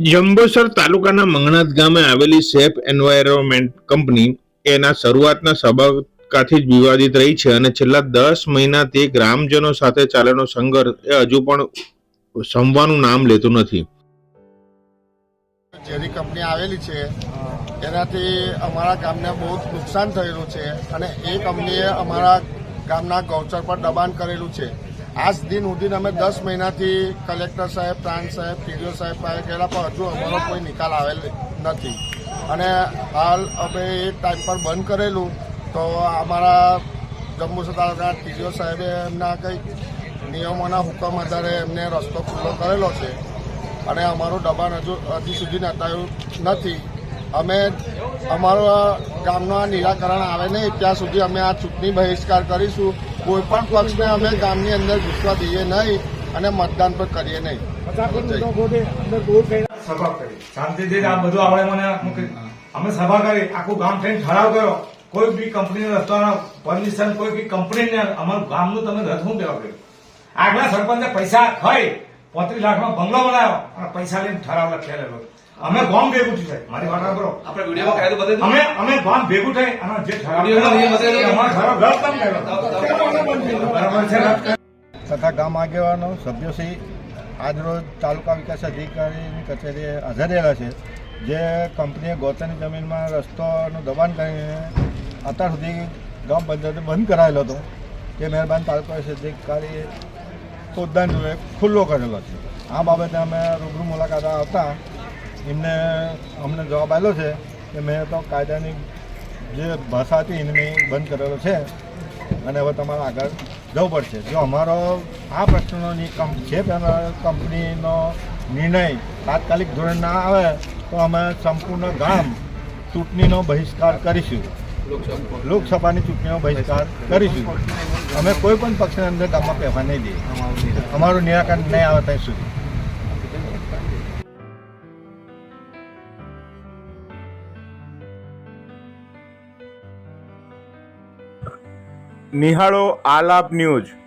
જંબુસર તાલુકાના મંગણાત ગામે આવેલી સેફ એન્વાયરમેન્ટ કંપની એના શરૂઆતના સબકાથી જ વિવાદિત રહી છે અને છેલ્લા દસ મહિનાથી ગ્રામજનો સાથે ચાલેલો સંઘર્ષ એ હજુ પણ સમવાનું નામ લેતું નથી. જેવી કંપની આવેલી છે, એનાથી અમારા ગામને બહુ નુકસાન થયેલું છે અને એ કંપનીએ અમારા ગામના ગૌચર પર દબાણ કરેલું છે. આજ દિન સુધી અમે દસ મહિનાથી કલેક્ટર સાહેબ, પ્રાંત સાહેબ, પીડીઓ સાહેબ પાસે ગયેલા પણ હજુ અમારો કોઈ નિકાલ આવેલ નથી. અને હાલ અમે એ ટાઈમ પર બંધ કરેલું, તો અમારા જમ્મુ તાલુકાના પીડીઓ સાહેબે એમના કંઈક નિયમોના હુકમ આધારે એમને રસ્તો ખુલ્લો કરેલો છે. અને અમારું દબાણ હજુ હજી સુધી નતાયું નથી. અમે અમારા ગામનું નિરાકરણ આવે નહીં, ત્યાં સુધી અમે આ ચૂંટણી બહિષ્કાર કરીશું. કોઈ પણ પક્ષને અમે ગામની અંદર ઘૂસવા દઈએ નહીં અને મતદાન પણ કરીએ નહીં. સભા કરી. શાંતિથી આ બધું આપણે મને અમે સભા કરી. આખું ગામ થઈને ઠરાવ કર્યો. કોઈ બી કંપની રસ્તાના પરમિશન કોઈ બી કંપનીને અમારું ગામનું તમે રદ શું દેવા કર્યું? આગલા સરપંચે પૈસા ખાઈ પોત્રીસ લાખનો બંગલો બનાવ્યો અને પૈસા લઈને ઠરાવ લખેલો. અમે ગામ ભેગું સાહેબ મારી વાત કરો આપણે વિડીયોમાં કાયદો બતાવી અમે અમે ગામ ભેગું થઈ અને જે ઠરાવ વિડીયોમાં નિયમ બતાવી દો. અમારો ઠરાવ રદ કેમ કર્યો. બરાબર છે. તથા ગામ આગેવાનો સભ્યોશ્રી આજરોજ તાલુકા વિકાસ અધિકારીની કચેરીએ હાજર રહેલા છે. જે કંપનીએ ગોતાની જમીનમાં રસ્તોનું દબાણ કરીને અત્યાર સુધી ગામ પંચાયતે બંધ કરાયેલો હતો. તે મહેરબાન તાલુકા વિકાસ અધિકારીએ પોતદાન ખુલ્લો કરેલો છે. આ બાબતે અમે રૂબરૂ મુલાકાત આવતા એમને અમને જવાબ આપ્યો છે કે મેં તો કાયદાની જે ભાષા હતી એને મેં બંધ કરેલો છે અને હવે તમારે આગળ જવું પડશે. જો અમારો આ પ્રશ્નનો નિકમ છે કંપનીનો નિર્ણય તાત્કાલિક ધોરણ ના આવે, તો અમે સંપૂર્ણ ગામ ચૂંટણીનો બહિષ્કાર કરીશું. લોકસભાની ચૂંટણીનો બહિષ્કાર કરીશું. અમે કોઈ પણ પક્ષને અંદર ગામમાં પહેવા નહીં દઈએ. અમારું નિરાકરણ નહીં આવે ત્યાં સુધી. નિહાળો આલાપ ન્યૂઝ.